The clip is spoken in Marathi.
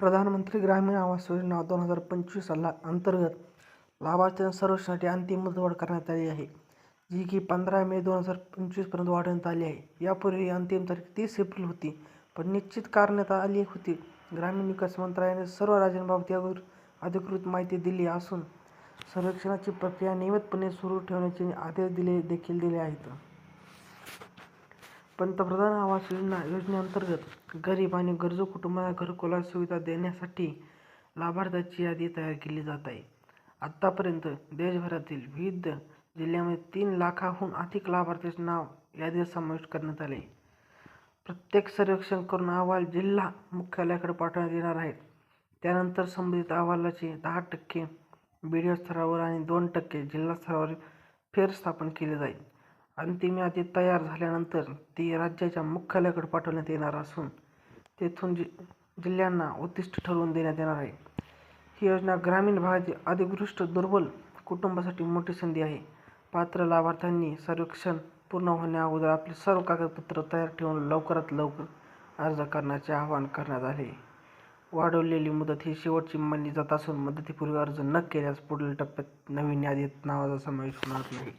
प्रधानमंत्री ग्रामीण आवास योजना दोन हजार पंचवीस ला अंतर्गत लाभार्थ्यांच्या सर्वेक्षणासाठी अंतिम मुदतवाढ करण्यात आली आहे जी की पंधरा मे दोन हजार पंचवीसपर्यंत वाढवण्यात आली आहे. यापूर्वी अंतिम तारीख तीस एप्रिल होती पण निश्चित करण्यात आली होती. ग्रामीण विकास मंत्रालयाने सर्व राज्यांबाबत यावर अधिकृत माहिती दिली असून सर्वेक्षणाची प्रक्रिया नियमितपणे सुरू ठेवण्याचे आदेश दिले देखील दिले आहेत. पंतप्रधान आवास योजना योजनेअंतर्गत गरीब आणि गरजू कुटुंबांना घरकुलाची सुविधा देण्यासाठी लाभार्थ्यांची यादी तयार केली जात आहे. आत्तापर्यंत देशभरातील विविध जिल्ह्यांमध्ये तीन लाखाहून अधिक लाभार्थ्यांचे नाव यादीत समाविष्ट करण्यात आले प्रत्येक सर्वेक्षण करून अहवाल जिल्हा मुख्यालयाकडे पाठवण्यात येणार आहेत. त्यानंतर संबंधित अहवालाचे दहा टक्के बी डी ओ स्तरावर आणि दोन टक्के जिल्हा स्तरावर फेरस्थापन केले जाईल. अंतिम यादी तयार झाल्यानंतर ती राज्याच्या मुख्यालयाकडे पाठवण्यात येणार असून तेथून जि जिल्ह्यांना उद्दिष्ट ठरवून देण्यात येणार आहे. ही योजना ग्रामीण भागातील अधिकृष्ट दुर्बल कुटुंबासाठी मोठी संधी आहे. पात्र लाभार्थ्यांनी सर्वेक्षण पूर्ण होण्याअगोदर आपले सर्व कागदपत्र तयार ठेवून लवकरात लवकर अर्ज करण्याचे आवाहन करण्यात आले. वाढवलेली मुदत ही शेवटची मानली जात असून मदतीपूर्वी अर्ज न केल्यास पुढील टप्प्यात नवीन यादीत नावाचा समावेश होणार नाही.